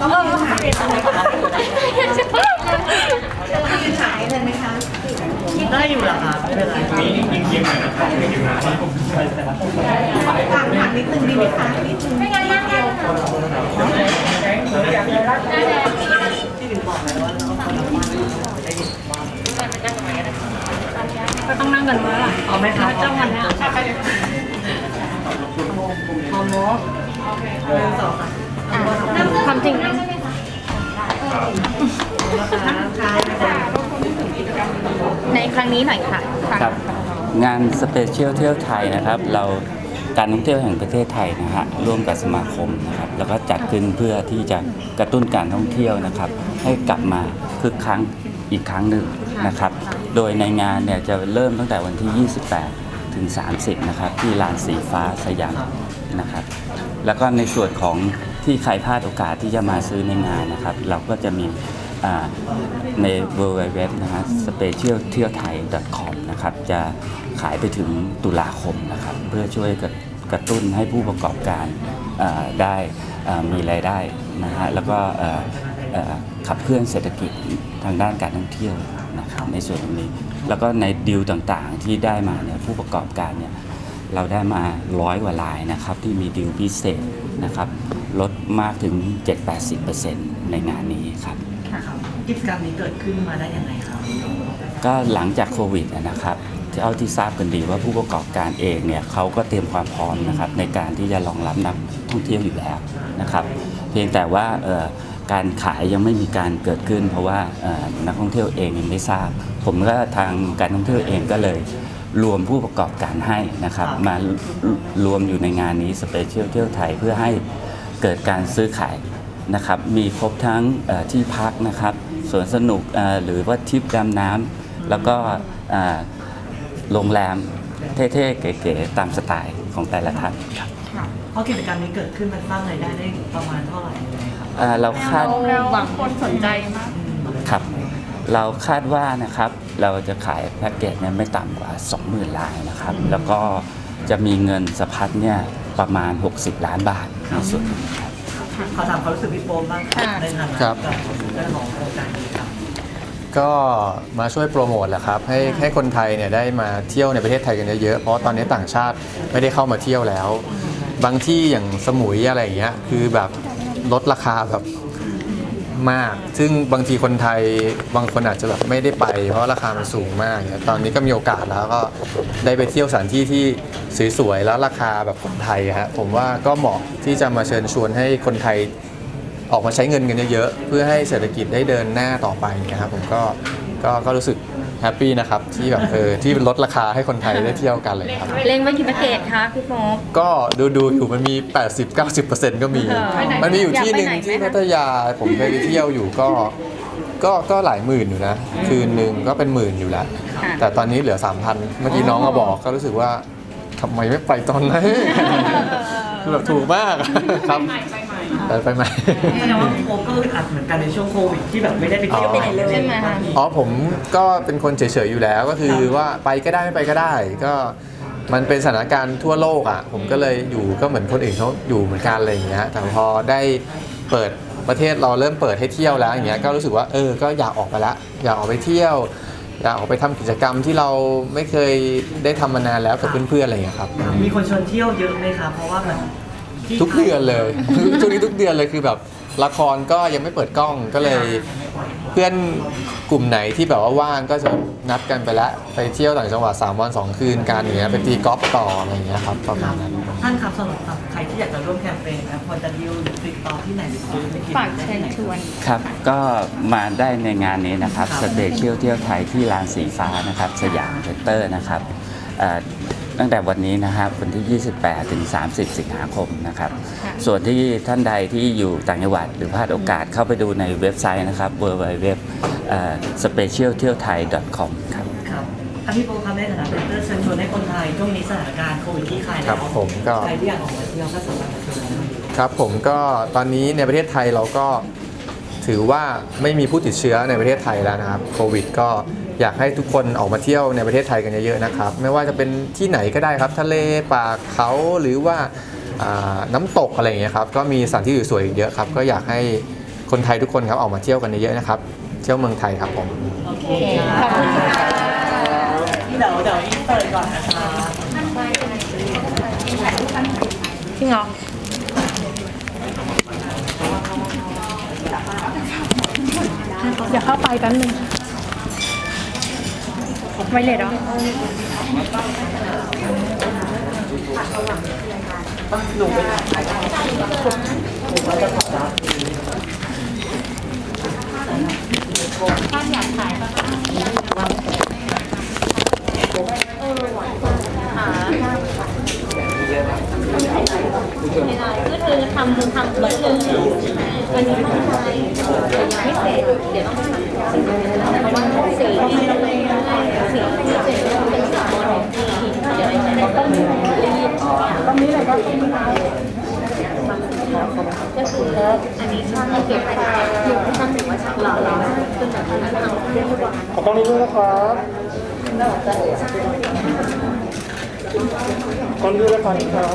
ต้องยืนฉายเลยไหมคะต้องยืนฉายเลยไหมคะได้อยู่เหรอคะไม่เป็นไรถามถามนิดนึงดีไหมคะนิดนึงไม่งั้นนั่งนั่งที่ถึงบอกเลยว่าเราคนละวันได้ยินก็ต้องนั่งกันไว้ล่ะเอไหมคะเจ้าวันนี้ยพร้อมเนาะหนึ่งสองความ จริงนะในครั้งนี้หน่อยค่ะค่ะครับ งานสเปเชียลเที่ยวไทยนะครับ เราการท่องเที่ยวแห่งประเทศไทยนะฮะร่วมกับสมาคมนะครับ แล้วก็จัดขึ้นเพื่อที่จะกระตุ้นการท่องเที่ยวนะครับ ให้กลับมาคึกคักอีกครั้งหนึ่งนะครับ โดยในงานเนี่ยจะเริ่มตั้งแต่วันที่ 28 ถึง 30 นะครับ ที่ลานสีฟ้าสยามนะครับ แล้วก็ในส่วนของ ที่ใครพลาดโอกาสที่จะมาซื้อในงานนะครับ เราก็จะมีอ่าใน w w w นะฮะ special เที่ยวไทย .com นะครับ จะขายไปถึงตุลาคมนะครับ เพื่อช่วยกระกระตุ้นให้ผู้ประกอบการได้มีรายได้นะฮะ แล้วก็ขับเคลื่อนเศรษฐกิจทางด้านการท่องเที่ยวนะครับในส่วนตรงนี้ แล้วก็ในดีลต่างๆที่ได้มาเนี่ยผู้ประกอบการเนี่ย เราได้มาร้อยกว่าลายนะครับที่มีดีลพิเศษนะครับลดมากถึง 7-80%ในงานนี้ครับกิจกรรมนี้เกิดขึ้นมาได้ยังไงครับก็หลังจากโควิดนะครับเท่าที่ทราบกันดีว่าผู้ประกอบการเองเนี่ยเขาก็เตรียมความพร้อมนะครับในการที่จะรองรับนักท่องเที่ยวอยู่แล้วนะครับ เพียงแต่ว่าเอ่อการขายยังไม่มีการเกิดขึ้น เพราะว่าเอ่อนักท่องเที่ยวเองยังไม่ทราบ ผมก็ทางการท่องเที่ยวเองก็เลย รวมผู้ประกอบการให้นะครับครับ มารวมอยู่ในงานนี้สเปเชียลเที่ยวไทยเพื่อให้เกิดการซื้อขายนะครับ มีครบทั้งเอ่อที่พักนะครับสวนสนุกเอ่อหรือว่าทริปดำน้ำแล้วก็เอ่อโรงแรมเท่ๆ เก๋ๆ ตามสไตล์ของแต่ละท่านครับเพราะกิจกรรมนี้เกิดขึ้นมันสร้างรายได้ได้ประมาณเท่าไหร่ยังไงครับเอ่อเราคาดหวังคนสนใจมากครับ เราคาดว่านะครับเราจะขายแพ็กเกจเนี่ยไม่ต่ำกว่า 20,000ลายนะครับ แล้วก็จะมีเงินสะพัดเนี่ยประมาณ 60 ล้านบาทในส่วนนี้ครับ ขอถามความรู้สึกพี่โปมบ้างครับในฐานะครับ กับเรื่องของโครงการนี้ครับ ก็มาช่วยโปรโมทแหละครับ ให้ให้คนไทยเนี่ยได้มาเที่ยวในประเทศไทยกันเยอะๆเพราะตอนนี้ต่างชาติไม่ได้เข้ามาเที่ยวแล้ว บางที่อย่างสมุยอะไรอย่างเงี้ยคือแบบลดราคาแบบ มาก ซึ่งบางทีคนไทยบางคนอาจจะแบบไม่ได้ไป เพราะราคามันสูงมากเนี่ยตอนนี้ก็มีโอกาสแล้วก็ได้ไปเที่ยวสถานที่ที่สวยๆแล้วราคาแบบคนไทยฮะผมว่าก็เหมาะที่จะมาเชิญชวนให้คนไทยออกมาใช้เงินกันเยอะๆเพื่อให้เศรษฐกิจได้เดินหน้าต่อไปนะครับผมก็ก็ก็รู้สึก แฮปปี้นะครับที่แบบเออที่ลดราคาให้คนไทยได้เที่ยวกันเลยครับ เล็งไว้กี่แพ็กเกจคะพี่โป๊ก ก็ดูดูอยู่มันมี 80-90%ก็มี ไปไหนมันมีอยู่ที่หนึ่งอยากไปไหนไหมที่พัทยาผมเคยไปเที่ยวอยู่ก็ก็ก็หลายหมื่นอยู่นะ คืนหนึ่งก็เป็นหมื่นอยู่แล้ว ค่ะ แต่ตอนนี้เหลือ 3,000 เมื่อกี้น้องก็บอกก็รู้สึกว่าทำไมไม่ไปตอนนั้น คือแบบถูกมากครับไป ไปใหม่ แสดงว่าพี่โปมก็อึดอัดเหมือนกันในช่วงโควิดที่แบบไม่ได้ไปเที่ยวอ๋อ ไหนเลยใช่ไหมคะ อ๋อผมก็เป็นคนเฉยๆอยู่แล้วก็คือว่าไปก็ได้ไม่ไปก็ได้ ก็มันเป็นสถานการณ์ทั่วโลกอะ ผมก็เลยอยู่ก็เหมือนคนอื่นเขาอยู่เหมือนกันอะไรอย่างเงี้ยแต่พอได้เปิดประเทศเราเริ่มเปิดให้เที่ยวแล้วอย่างเงี้ยก็รู้สึกว่าเออก็อยากออกไปละอยากออกไปเที่ยว อยากออกไปทำกิจกรรมที่เราไม่เคยได้ทำมานานแล้วกับเพื่อนๆอะไรอย่างเงี้ยครับ มีคนชวนเที่ยวเยอะไหมครับเพราะว่ามันที่ ทุกเดือนเลย ช่วงนี้ทุกเดือนเลยคือแบบละครก็ยังไม่เปิดกล้องก็เลย เพื่อนกลุ่มไหนที่แบบว่าว่างก็จะนัดกันไปแล้วไปเที่ยวต่างจังหวัด3วัน2คืนกันอย่างเงี้ยไปตีกอล์ฟต่ออะไรอย่างเงี้ยครับประมาณนั้น ท่านครับสำหรับใครที่อยากจะร่วมแคมเปญนะควรจะดิวหรือติดต่อที่ไหนหรือซื้อในกิจกรฝารกมเชิญชวน ครับ ก็มาได้ในงานนี้นะครับครับสเปเชียลเที่ยวไทยที่ลานสีฟ้านะครับ สยามเซ็นเตอร์นะครับเอ่อ ตั้งแต่วันนี้นะครับวันที่ 28 ถึง 30 สิงหาคมนะครับค่ะส่วนที่ท่านใดที่อยู่ต่างจังหวัด หรือพลาดโอกาสเข้าไปดูในเว็บไซต์นะครับ www special เที่ยวไทย com ครับครับอะพี่โปครับในฐานะเป็นเตอร์เชิญชวนให้คนไทยช่วงนี้สถานการณ์โควิดที่คลายแล้วครับผมก็ ใครที่อยากออกมาเที่ยวก็สามารถมาเที่ยวได้ ครับผมก็ตอนนี้ในประเทศไทยเราก็ ถือว่าไม่มีผู้ติดเชื้อในประเทศไทยแล้วนะครับโควิดก็อยากให้ทุกคนออกมาเที่ยวในประเทศไทยกันเยอะๆนะครับ ไม่ว่าจะเป็นที่ไหนก็ได้ครับทะเลป่าเขาหรือว่าอ่าน้ำตกอะไรอย่างเงี้ยครับก็มีสถานที่สวยๆอีกเยอะครับ ก็อยากให้คนไทยทุกคนครับออกมาเที่ยวกันเยอะๆนะครับ เที่ยวเมืองไทยครับผมขอบคุณค่ะที่เดี๋ยวเดี๋ยวอินเสิร์ตก่อนนะคะจริงเหรอ เดี๋ยวเข้าไปแป๊บนึงไวเลยเหรอหนูไปก็คือทำทำเหมือนเดิมวันนี้ ไม่เสร็จเดี๋ยวต้องไปทำเพราะว่าสีสีที่เจ็ดเป็นสามวันเดี๋ยวจะได้ต้องรีดต้องนี้เลยก็ต้องนี้ก็คืออันนี้ช่างเก็บไปอยู่ที่ช่างถือว่าช่างหล่อเราซึ่งแบบนั้นทำเรียบร้อยขอบคุณด้วยนะครับคนด้วยแล้ครับ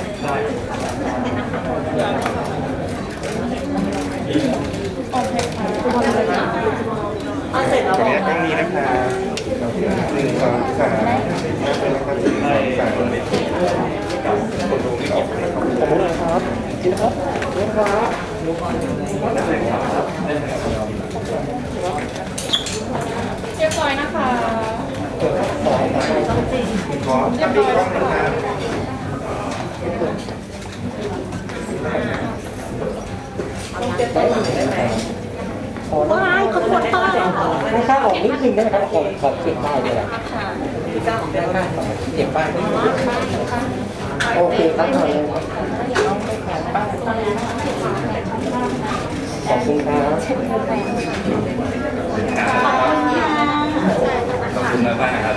เอาเสร็จแล้อกนะนี้นะคะหนึ่งสองสามน่าเป็นนะครับหนึ่งสองสามคนดูไม่ออกนะครับเรียบร้อยนะคะขอทำดีกล้องนะครับว้ายเขาปวดป้า ไม่กล้าออกนิดนึงได้ไหมครับขอขอเก็บป้ายด้วยนะไม่กล้าออกได้ไหมเก็บป้ายโอเคครับขอบคุณครับขอบคุณมากนะครับ